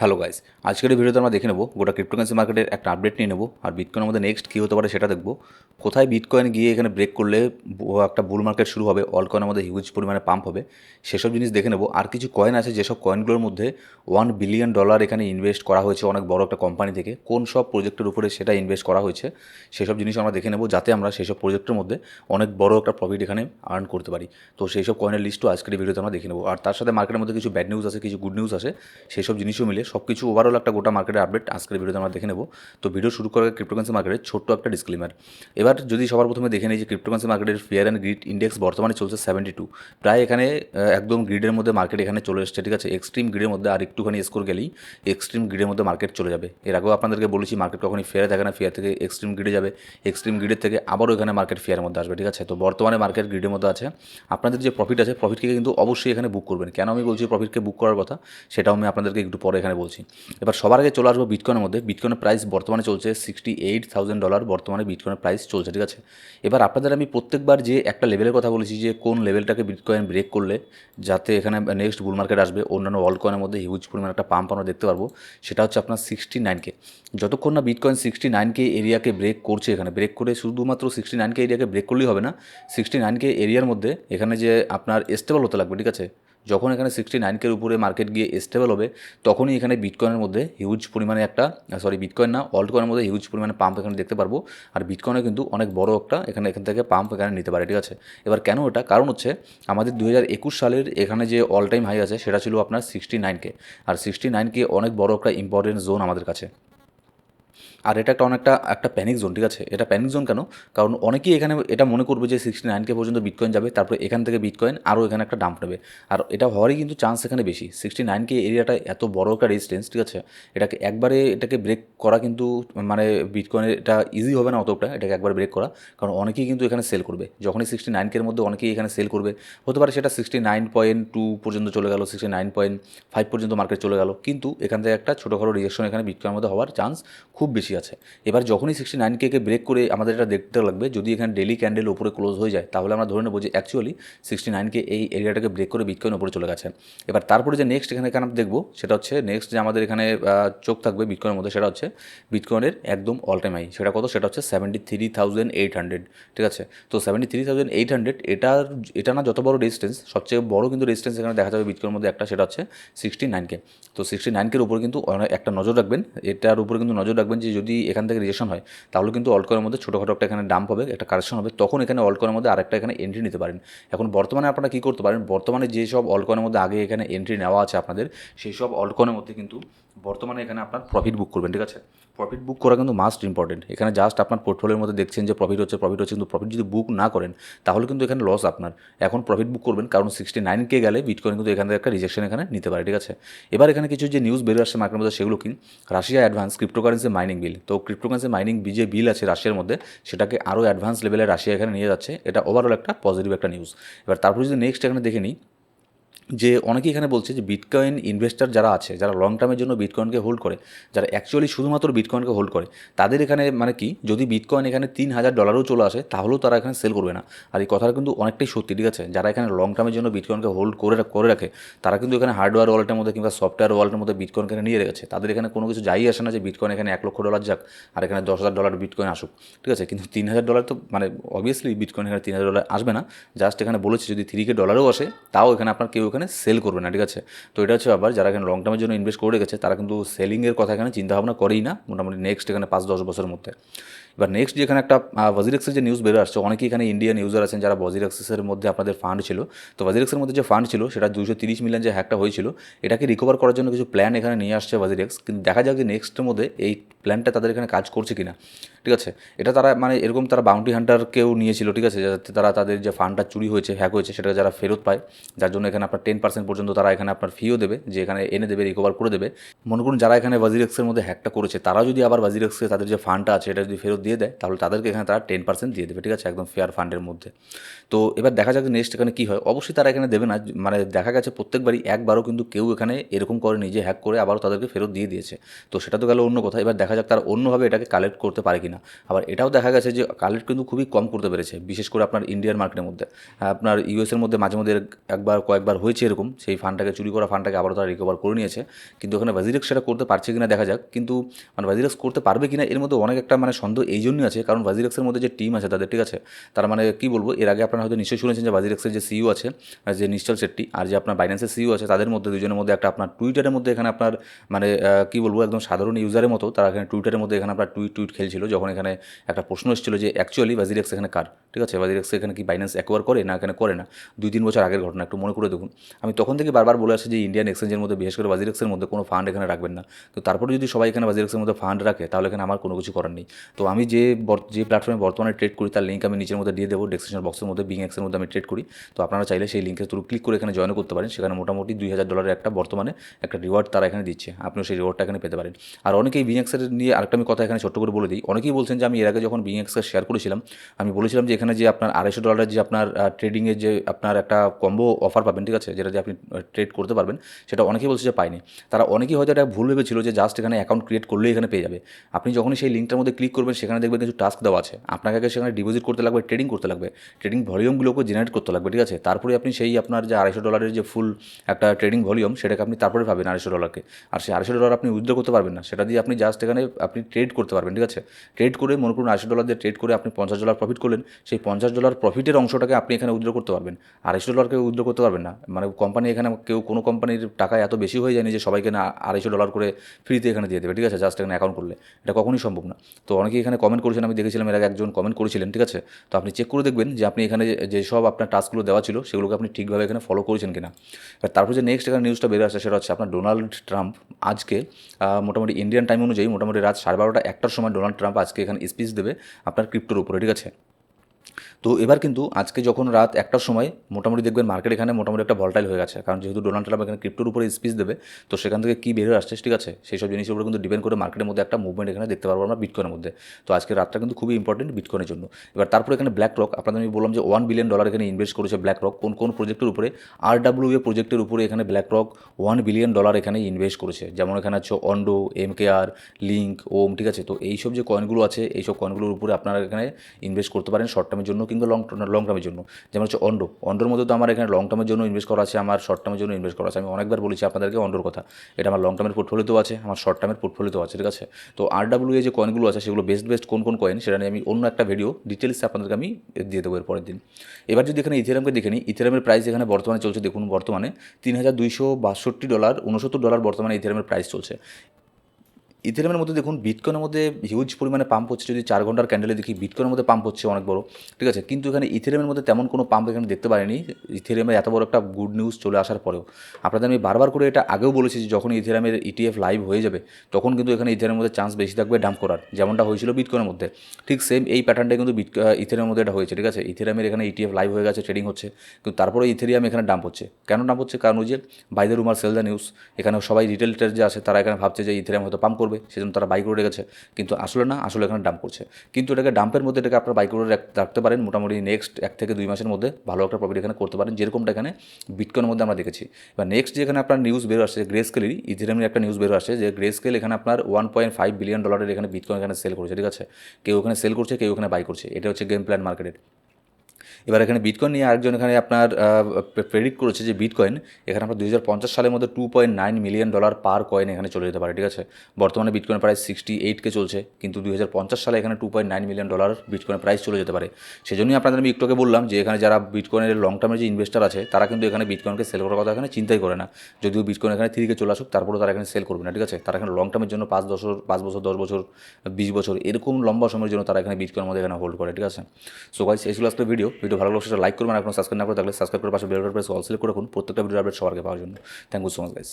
Hello guys, আজকের ভিডিওতে আমরা দেখে নেব গোটা ক্রিপ্টোকারেন্সি মার্কেটের একটা আপডেট নিয়ে নেব, আর বিটকয়েনের মধ্যে নেক্সট কী হতে পারে সেটা দেখব। কোথায় বিটকয়েন গিয়ে এখানে ব্রেক করলে একটা বুল মার্কেট শুরু হবে অল কয়েনের মধ্যে হিউজ পরিমাণে পাম্প হবে, সেসব জিনিস দেখে নেব। আর কিছু কয়েন আছে, যেসব কয়েনগুলোর মধ্যে ওয়ান বিলিয়ন ডলার এখানে ইনভেস্ট করা হয়েছে অনেক বড় একটা কোম্পানি থেকে, কোন সব প্রজেক্টের উপরে সেটা ইনভেস্ট করা হয়েছে, সেসব জিনিস আমরা দেখে নেব, যাতে আমরা সেসব প্রজেক্টের মধ্যে অনেক বড় একটা প্রফিট এখানে আর্ন করতে পারি। তো সেই সব কয়েনের লিস্টও আজকের ভিডিওতে আমরা দেখে নেব। আর তার সাথে মার্কেটের মধ্যে কিছু ব্যাড নিউজ আছে, কিছু গুড নিউজ আছে সেই সব জিনিসও মিলে সব কিছু ওভারঅল একটা গোটা মার্কেটের আপডেট আজকের ভিডিওতে আমরা দেখে নেব। তো ভিডিও শুরু করার ক্রিপ্টোকারেন্সি মার্কেটের ছোট্ট একটা ডিসক্লেমার এবার যদি সবার প্রথমে দেখে নিই যে ক্রিপ্টোকারেন্সি মার্কেটের ফিয়ার অ্যান্ড গ্রিড ইন্ডেক্স বর্তমানে চলছে সেভেন্টি টু প্রায় এখানে একদম গ্রিডের মধ্যে মার্কেট এখানে চলে এসছে, ঠিক আছে? এক্সট্রিম গ্রিডের মধ্যে আর একটুখানি স্কোর গেলেই এক্সট্রিম গ্রিডের মধ্যে মার্কেট চলে যাবে। এর আগেও আপনাদেরকে বলেছি মার্কেট কখনই ফেয়ারে থাকে না ফেয়ার থেকে এক্সট্রিম গ্রিডে যাবে। এক্সট্রিম গ্রিডের থেকে আবারও এখানে মার্কেট ফেয়ারের মধ্যে আসবে, ঠিক আছে? তো বর্তমানে মার্কেট গ্রিডের মধ্যে আছে। আপনাদের যে প্রফিট আছে প্রফিটকে কিন্তু অবশ্যই এখানে বুক করবেন। কেন আমি বলছি প্রফিটকে বুক করার কথা? সেটাও আমি আপনাদেরকে একটু পরে এখানে বলছি। এবার সবার আগে চলে আসব বিটকয়েনের মধ্যে। বিটকয়েনের প্রাইস বর্তমানে চলছে সিক্সটি এইট থাউজেন্ড ডলার বর্তমানে বিটকয়েনের প্রাইস চলছে, ঠিক আছে? এবার আপনাদের আমি প্রত্যেকবার যে একটা লেভেলের কথা বলেছি যে কোন লেভেলটাকে বিটকয়েন ব্রেক করলে যাতে এখানে নেক্সট বুল মার্কেট আসবে, অন্যান্য ওয়ার্ল্ড কয়েনের মধ্যে হিউজ পরিমাণ একটা পাম্প আমরা দেখতে পারব, সেটা হচ্ছে আপনার সিক্সটি নাইনকে যতক্ষণ না বিটকয়েন সিক্সটি নাইনকে এরিয়াকে ব্রেক করছে এখানে ব্রেক করে শুধুমাত্র সিক্সটি নাইনকে এরিয়াকে ব্রেক করলেই হবে না সিক্সটি নাইনকে এরিয়ার মধ্যে এখানে যে আপনার স্টেবল হতে লাগবে, ঠিক আছে? যখন এখানে সিক্সটি নাইনকের উপরে মার্কেট গিয়ে স্টেবল হবে, তখনই এখানে বিটকয়েনের মধ্যে হিউজ পরিমাণে একটা সরি বিটকয়েন না অল্ট কয়েনের মধ্যে হিউজ পরিমাণে পাম্প এখানে দেখতে পারব। আর বিটকয়েনে কিন্তু অনেক বড় একটা এখানে, এখান থেকে পাম্প এখানে নিতে পারে, ঠিক আছে? এবার কেন এটা? কারণ হচ্ছে আমাদের দু হাজার একুশ সালের এখানে যে অল টাইম হাই আছে, সেটা ছিল আপনার সিক্সটি নাইনকে আর সিক্সটি নাইনকে অনেক বড় একটা ইম্পর্টেন্ট জোন আমাদের কাছে। আর এটা একটা অনেকটা, একটা প্যানিক জোন ঠিক আছে? এটা প্যানিক জোন কেন? কারণ অনেকেই এখানে এটা মনে করবে যে সিক্সটি নাইনকে পর্যন্ত বিটকয়েন যাবে, তারপরে এখান থেকে বিটকয়েন আরও এখানে একটা ডাম্প নেবে। আর এটা হওয়ারই কিন্তু চান্স এখানে বেশি। সিক্সটি নাইনকে এরিয়াটা এত বড় একটা রেজিস্টেন্স ঠিক আছে? এটাকে একবারে, এটাকে ব্রেক করা কিন্তু মানে বিটকয়েনের এটা ইজি হবে না অতটা, এটাকে একবার ব্রেক করা। কারণ অনেকেই কিন্তু এখানে সেল করবে। যখনই সিক্সটি নাইনকের মধ্যে অনেকেই এখানে সেল করবে, হতে পারে সেটা সিক্সটি নাইন পয়েন্ট টু পর্যন্ত চলে গেল সিক্সটি নাইন পয়েন্ট ফাইভ পর্যন্ত মার্কেট চলে গেল। কিন্তু এখান থেকে একটা ছোটোখাটো রিজেকশন এখানে বিটকয়েনের মধ্যে হওয়ার চান্স খুব বেশি। আছে। এবার যখনই সিক্সটি নাইন কেকে ব্রেক করে আমাদের এটা দেখতে লাগবে, যদি এখানে ডেলি ক্যান্ডেল উপরে ক্লোজ হয়ে যায়, তাহলে আমরা ধরে নেব যে অ্যাকচুয়ালি সিক্সটি নাইনকে এই এরিয়াটাকে ব্রেক করে বিটকয়েন উপরে চলে গেছে। এবার তারপরে যে নেক্সট এখানে আমরা দেখব, সেটা হচ্ছে নেক্সট যে আমাদের এখানে চোখ থাকবে বিটকয়েনের মধ্যে, সেটা হচ্ছে বিটকয়েনের একদম অল টাইম হাই সেটা কত? সেটা হচ্ছে seventy three thousand eight hundred ঠিক আছে? তো seventy three thousand eight hundred এটার, এটা না যত বড় ডিস্টেন্স সবচেয়ে বড় কিন্তু ডিস্টেন্স এখানে দেখা যাবে বিটকয়েনের মধ্যে একটা, সেটা হচ্ছে সিক্সটি নাইনকে তো সিক্সটি নাইনকের উপর কিন্তু একটা নজর রাখবেন। এটার উপরে কিন্তু নজর রাখবেন যে যদি এখান থেকে রিজেকশন হয়, তাহলে কিন্তু অল্টকয়ের মধ্যে ছোটোখাটো একটা এখানে ডাম্প হবে, একটা কারেকশন হবে। তখন এখানে অল্টকয়ের মধ্যে আরেকটা এখানে এন্ট্রি নিতে পারেন। এখন বর্তমানে আপনারা কী করতে পারেন? বর্তমানে যেসব অল্টকয়ের মধ্যে আগে এখানে এন্ট্রি নেওয়া আছে আপনাদের, সেই সব অল্টকয়ের মধ্যে কিন্তু বর্তমানে এখানে আপনার প্রফিট বুক করবেন, ঠিক আছে? প্রফিট বুক করা কিন্তু মাস্ট ইম্পর্টেন্ট এখানে জাস্ট আপনার পোর্টফোলিওর মধ্যে দেখছেন যে প্রফিট হচ্ছে প্রফিট হচ্ছে, কিন্তু প্রফিট যদি বুক না করেন, তাহলে কিন্তু এখানে লস আপনার। এখন প্রফিট বুক করবেন, কারণ সিক্সটি নাইনকে গেলে বিটকয়েন কিন্তু এখান একটা রিজেকশন এখানে নিতে পারে, ঠিক আছে? এবার এখানে কিছু যে নিউজ বেরিয়ে আসছে মার্কেটের মধ্যে, সেগুলো কি? Russia advance cryptocurrency mining bill তো ক্রিপ্টোকারেন্সি মাইনিং যে বিল আছে রাশিয়ার মধ্যে, সেটাকে আরও অ্যাডভান্স লেভেলে রাশিয়া এখানে নিয়ে যাচ্ছে। এটা ওভারঅল একটা পজিটিভ একটা নিউজ এবার তারপর যদি নেক্সট এখানে দেখে নিই যে অনেকেই এখানে বলছে যে বিটকয়েন ইনভেস্টার যারা আছে, যারা লং টার্মের জন্য বিটকয়েনকে হোল্ড করে, যারা অ্যাকচুয়ালি শুধুমাত্র বিটকয়েনকে হোল্ড করে, তাদের এখানে মানে কি, যদি বিটকয়েন এখানে তিন হাজার ডলারও চলে আসে, তাহলেও তারা এখানে সেল করবে না। আর এই কথাটা কিন্তু অনেকটাই সত্যি, ঠিক আছে? যারা এখানে লং টার্মের জন্য বিটকয়েনকে হোল্ড করে করে রাখে, তারা কিন্তু এখানে হার্ডওয়্যার ওয়ালেটের মধ্যে কিংবা সফটওয়্যার ওয়ালেটের মধ্যে বিটকয়েন এখানে নিয়ে রেখেছে। তাদের এখানে কোনো কিছু যাই আসে না যে বিটকয়েন এখানে এক লক্ষ ডলার যাক, আর এখানে দশ হাজার ডলার বিটকয়েন আসুক, ঠিক আছে? কিন্তু তিন হাজার ডলার তো মানে অবভিয়াসলি বিটকয়েন এখানে তিন হাজার ডলার আসবে না। জাস্ট এখানে বলেছে, যদি থ্রি কে ডলারও আসে, তাও এখানে আপনার কেউ এখানে সেল করবে না, ঠিক আছে? তো এটা হচ্ছে আবার যারা এখানে লং টার্মের জন্য ইনভেস্ট করে রেখেছে, তারা কিন্তু সেলিংয়ের কথা এখানে চিন্তাভাবনা করেই না, মোটামুটি নেক্সট এখানে পাঁচ দশ বছরের মধ্যে। এবার নেক্সট যেখানে একটা ওয়াজিরেক্সের যে নিউজ বেরো আসছে, অনেকেই এখানে ইন্ডিয়ান ইউজার আছেন যারা ওয়াজিরেক্সের মধ্যে আপনাদের ফান্ড ছিল। তো ওয়াজিরেক্সের মধ্যে যে ফান্ড ছিল, সেটা দুশো তিরিশ মিলিয়ন যে হ্যাকটা হয়েছিল, এটাকে রিকভার করার জন্য কিছু প্ল্যান এখানে নিয়ে আসছে ওয়াজিরেক্স কিন্তু দেখা যাক যে নেক্সটের মধ্যে এই প্ল্যানটা তাদের এখানে কাজ করছে কিনা, ঠিক আছে? এটা তারা মানে এরকম তারা বাউন্টি হান্টারকেও নিয়েছিল, ঠিক আছে? যাতে তারা তাদের যে ফান্ডটা চুরি হয়েছে হ্যাক হয়েছে সেটা যারা ফেরত পায়, যার জন্য এখানে আপনার টেন পার্সেন্ট পর্যন্ত তারা এখানে আপনার ফিও দেবে, যে এখানে এনে দেবে রিকভার করে দেবে। মনে করুন যারা এখানে ওয়াজিরেক্সের মধ্যে হ্যাকটা করেছে, তারা যদি আবার ওয়াজিরেক্সকে তাদের যে ফান্ডটা আছে, এটা যদি ফেরত দিয়ে দেয়, তাহলে তাদেরকে এখানে তারা টেন পার্সেন্ট দিয়ে দেবে, ঠিক আছে? একদম ফেয়ার ফান্ডের মধ্যে। তো এবার দেখা যাক নেক্সট এখানে কী হয়। অবশ্যই তারা এখানে দেবে না মানে দেখা গেছে প্রত্যেকবারই একবারও কিন্তু কেউ এখানে এরকম করে নিজে হ্যাক করে আবারও তাদেরকে ফেরত দিয়ে দিয়েছে। তো সেটা তো গেল অন্য কথা। এবার দেখা যাক তারা অন্যভাবে এটাকে কালেক্ট করতে পারে কিনা। আবার এটাও দেখা গেছে যে কালেক্ট কিন্তু খুবই কম করতে পেরেছে, বিশেষ করে আপনার ইন্ডিয়ান মার্কেটের মধ্যে। আপনার ইউএসের মধ্যে মাঝে মধ্যে একবার, কয়েকবার হয়ে হয়েছে এরকম, সেই ফান্ডটাকে, চুরি করা ফান্ডটাকে আবারও তারা রিকভার করে নিয়েছে। কিন্তু ওখানে ভাজিরেক্স সেটা করতে পারছে কিনা দেখা যাক, কিন্তু মানে ভাজিরেক্স করতে পারবে কিনা এর মধ্যে অনেক একটা মানে সন্দেহ এই জন্যই আছে, কারণ ভাজিরেক্সের মধ্যে যে টিম আছে তাদের, ঠিক আছে? তারা মানে কী বলব, এর আগে আপনারা হয়তো নিশ্চয়ই শুনেছেন যে ভাজিরেক্সের যে সিইও আছে যে নিশ্চল শেট্টি, আর যে আপনার বাইন্যান্সের সিইও আছে, তাদের মধ্যে দুজনের মধ্যে একটা আপনার টুইটারের মধ্যে এখানে আপনার মানে কী বলব, একদম সাধারণ ইউজারের মতো, তারা এখানে টুইটারের মধ্যে এখানে আপনার টুইট টুইট খেলছিল, যখন এখানে একটা প্রশ্ন এসেছিল যে অ্যাকচুয়ালি ভাজিরেক্স এখানে কার, ঠিক আছে? ভাজিরেক্স এখানে কি বাইন্যান্স অ্যাকোয়ার করে না, এখানে করে না? দুই, তিন বছর আগের ঘটনা, একটু মনে করে দেখুন। আমি তখন থেকে বারবার বলে আসছি যে ইন্ডিয়ান এক্সচেঞ্জের মধ্যে, বিশেষ করে বাজিরেক্সের মধ্যে কোনো ফান্ড এখানে রাখবেন না। তো তারপরে যদি সবাই এখানে বাজিরেক্সের মধ্যে ফান্ড রাখে, তাহলে এখানে আমার কোনো কিছু করার নেই। তো আমি যে যে প্ল্যাটফর্মে বর্তমানে ট্রেড করি, তার লিঙ্ক আমি নিচের মধ্যে দিয়ে দেবো ডেসক্রিপশন বক্সের মধ্যে বিং এক্সের মধ্যে আমি ট্রেড করি। তো আপনারা চাইলে সেই লিঙ্কের থ্রু ক্লিক করে এখানে জয়েন করতে পারেন। সেখানে মোটামুটি দুই হাজার ডলারের একটা বর্তমানে একটা রিওয়ার্ড তারা এখানে দিচ্ছে। আপনিও সেই রিওয়ার্ডটা এখানে পেতে পারেন। আর অনেকেই বিং এক্সের নিয়ে আরেকটা আমি কথা এখানে ছোট্ট করে বলে দিই। অনেকেই বলছেন যে আমি এর আগে যখন বিং এক্সকে শেয়ার করেছিলাম, আমি বলেছিলাম যে এখানে যে আপনার আড়াইশো ডলারের যে আপনার ট্রেডিংয়ের যে আপনার একটা কম্বো অফার পাবেন, ঠিক আছে? যেটা দিয়ে আপনি ট্রেড করতে পারবেন, সেটা অনেকেই বলছে যে পায়নি। তারা অনেকেই হয়তো এটা ভুল ভেবেছিল যে জাস্ট এখানে অ্যাকাউন্ট ক্রিয়েট করলেই এখানে পেয়ে যাবে। আপনি যখনই সেই লিঙ্কটার মধ্যে ক্লিক করবেন, সেখানে দেখবেন কিছু টাস্ক দেওয়া আছে। আপনাকে আগে সেখানে ডিপোজিট করতে লাগবে ট্রেডিং করতে লাগবে। ট্রেডিং ভলিউমগুলোকে জেনারেট করতে লাগবে, ঠিক আছে? তারপরে আপনি সেই আপনার যে আড়াইশো ডলারের যে ফুল একটা ট্রেডিং ভলিউম সেটাকে আপনি তারপরে পাবেন আড়াইশো ডলারকে আর সেই আড়াইশো ডলার আপনি উইথড্র করতে পারবেন না। সেটা দিয়ে আপনি জাস্ট এখানে আপনি ট্রেড করতে পারবেন, ঠিক আছে? ট্রেড করে মনে করুন আড়াইশো ডলার দিয়ে ট্রেড করে আপনি পঞ্চাশ ডলার প্রফিট করলেন। সেই পঞ্চাশ ডলার প্রফিটের অংশটাকে আপনি এখানে উইথড্র করতে পারবেন। আড়াইশো ডলারকে উইথড্র করতে পারবেন না। মানে কোম্পানি এখানে কেউ কোনো কোম্পানির টাকা এত বেশি হয়ে যায়নি যে সবাইকে না আড়াইশো ডলার করে ফ্রিতে এখানে দিয়ে দেবে, ঠিক আছে? জাস্ট এখানে অ্যাকাউন্ট করলে। এটা কখনোই সম্ভব না। তো অনেকে এখানে কমেন্ট করেছেন, আমি দেখেছিলাম এর আগে একজন কমেন্ট করেছিলেন, ঠিক আছে? তো আপনি চেক করে দেখবেন যে আপনি এখানে যে- যেসব আপনার টাস্কগুলো দেওয়া ছিল, সেগুলোকে আপনি ঠিকভাবে এখানে ফলো করেছেন কিনা। এবার তারপর যে নেক্সট এখানে নিউজটা বেরো আসছে, সেটা হচ্ছে আপনার ডোনাল্ড ট্রাম্প আজকে মোটামুটি ইন্ডিয়ান টাইম অনুযায়ী মোটামুটি রাত সাড়ে বারোটা একটার সময় ডোনাল্ড ট্রাম্প আজকে এখানে স্পিচ দেবে আপনার ক্রিপ্টোর উপরে, ঠিক আছে? তো এবার কিন্তু আজকে যখন রাত একটার সময় মোটামুটি দেখবেন মার্কেট এখানে মোটামুটি একটা ভলটাইল হয়ে গেছে। কারণ যেহেতু ডোনাল্ড ট্রাম্প এখানে ক্রিপ্টোর উপরে স্পিচ দেবে, তো সেখান থেকে কী বের হয়ে আসছে, ঠিক আছে? সেই সব জিনিসের উপরে কিন্তু ডিপেন্ড করে মার্কেটের মধ্যে একটা মুভমেন্ট এখানে দেখতে পারব আমরা বিটকয়েনের মধ্যে। তো আজকে রাতটা কিন্তু খুবই ইম্পর্টেন্ট বিটকয়েনের জন্য। এবার তারপরে এখানে ব্ল্যাক রক আপনাদের আমি বললাম যে ওয়ান বিলিয়ন ডলার এখানে ইনভেস্ট করেছে ব্ল্যাক রক কোন কোন প্রজেক্টের উপরে? আর ডাব্লিউ এ প্রজেক্টের উপরে এখানে black rock one billion dollar এখানে ইনভেস্ট করেছে। যেমন এখানে আছে অন্ডো এম কে আর লিঙ্ক ওম ঠিক আছে? তো এইসব যে কয়েনগুলো আছে, এইসব কয়েনগুলোর উপরে আপনারা এখানে ইনভেস্ট করতে পারেন শর্ট টার্মের জন্য। কিংবা লং লং টার্মের জন্য। যেমন হচ্ছে অন্ডো অন্ডোর মধ্যে তো আমার এখানে লং টার্মের জন্য ইনভেস্ট করা আছে, আমার শর্ট টার্মের জন্য ইনভেস্ট করা আছে। আমি অনেকবার বলেছি আপনাদেরকে অন্ডোর কথা। এটা আমার লং টার্মের পোর্টফোলিওতেও আছে, আমার শর্ট টার্মের পোর্টফোলিওতেও আছে, ঠিক আছে? তো আর ডাব্লিউ যে কয়েনগুলো আছে, সেগুলো বেস্ট বেস্ট কোন কোন কয়েন সেটা নিয়ে আমি অন্য একটা ভিডিও ডিটেলসে আপনাদেরকে আমি দিয়ে দেবো এর পরের দিন। এবার যদি এখানে ইথেরামকে দেখে নিই ইথেরামের প্রাইস এখানে বর্তমানে চলছে, দেখুন বর্তমানে তিন হাজার দুইশো বাষট্টি ডলার উনসত্তর ডলার বর্তমানে ইথেরামের প্রাইস চলছে। ইথেরিয়ামের মধ্যে দেখুন, বিটকয়েনের মধ্যে হিউজ পরিমাণে পাম্প হচ্ছে। যদি চার ঘণ্টার ক্যান্ডেলে দেখি, বিটকয়েনের মধ্যে পাম্প হচ্ছে অনেক বড়। ঠিক আছে? কিন্তু এখানে ইথেরিয়ামের মধ্যে তেমন কোনো পাম্প এখানে দেখতে পারিনি। ইথেরিয়ামের এত বড় একটা গুড নিউজ চলে আসার পরেও। আপনাদের আমি বারবার করে এটা আগেও বলেছি যে যখন ইথেরিয়ামের ইটিএফ লাইভ হয়ে যাবে, তখন কিন্তু এখানে ইথেরিয়ামের মধ্যে চান্স বেশি থাকবে ডাম্প করার। যেমনটা হয়েছিল বিটকয়েনের মধ্যে। ঠিক সেম এই প্যাটার্নটাই কিন্তু বিট ইথেরিয়ামের মধ্যে এটা হয়েছে। ঠিক আছে? ইথেরিয়ামের এখানে ইটিএফ লাইভ হয়ে গেছে ট্রেডিং হচ্ছে। কিন্তু তারপরে ইথেরিয়াম এখানে ডাম্প হচ্ছে। কেন ডাম্প হচ্ছে? কারণ ওই যে buy the rumour sell the news এখানে সবাই রিটেল ট্রেড যে আছে, তারা এখানে ভাবছে যে ইথেরিয়াম হয়তো পাম্প করবে। সেজন্য তারা বাই করে রেখেছে। কিন্তু আসলে না, আসলে এখানে ডাম্প করছে। কিন্তু এটাকে ডাম্পের মধ্যে এটাকে আপনারা বাই করে রাখতে পারেন। মোটামুটি নেক্সট এক থেকে দুই মাসের মধ্যে ভালো একটা প্রফিট এখানে করতে পারেন। যেরকমটা এখানে বিটকয়েনের মধ্যে আমরা দেখেছি। এবার নেক্সট যেখানে আপনার নিউজ বেরো আসছে গ্রে স্কেলেরই ইথেরিয়ামের একটা নিউজ বেরো আসছে যে গ্রে স্কেল এখানে আপনার ওয়ান পয়েন্ট ফাইভ বিলিয়ন ডলারের এখানে বিটকয়েন এখানে সেল করছে, ঠিক আছে? কেউ ওখানে সেল করছে, কেউ ওখানে বাই করছে। এটা হচ্ছে গেম প্ল্যান মার্কেটের এবার এখানে বিটকয়েন নিয়ে আরেকজন এখানে আপনার প্রেডিক্ট করেছে যে বিটকয়েন এখানে আপনার দুই সালের মধ্যে two point nine million dollar per coin এখানে চলে যেতে পারে, ঠিক আছে? বর্তমানে বিটকয়েন প্রাইস সিক্সটি এইটকে চলছে, কিন্তু দুই হাজার পঞ্চাশ সালে এখানে two point nine million dollar বিটকয়েনের price চলে যেতে পারে। সেজন্যই আপনাদের আমি একটুকে বললাম যে এখানে যারা বিটকয়েনের লং টার্মের যে ইনভেস্টার আছে, তারা কিন্তু এখানে বিটকয়েনকে সেল করার কথা এখানে চিন্তাই করে না। যদিও বিটকয়েন এখানে থ্রিকে চলে আসুক, তারপরেও তারা এখানে সেল করবে না, ঠিক আছে? তারা এখানে লং টার্মের জন্য পাঁচ বছর পাঁচ বছর, দশ বছর, বিশ বছর, এরকম লম্বা সময়ের জন্য তারা এখানে বিটকয়েনের মধ্যে এখানে হোল্ড করে, ঠিক আছে? সো গাইস এই ছিল ভিডিও ভিডিও ভালো লাগলে সেটা লাইক করবেন। এখন সাবস্ক্রাইব না করে থাকলে সাবস্ক্রাইব করে পাশে বেল প্রেস অল সিলেক্ট করে রাখুন। প্রত্যেকটা ভিডিও আপডেট সবার আগে পাওয়ার জন্য। Thank you so much guys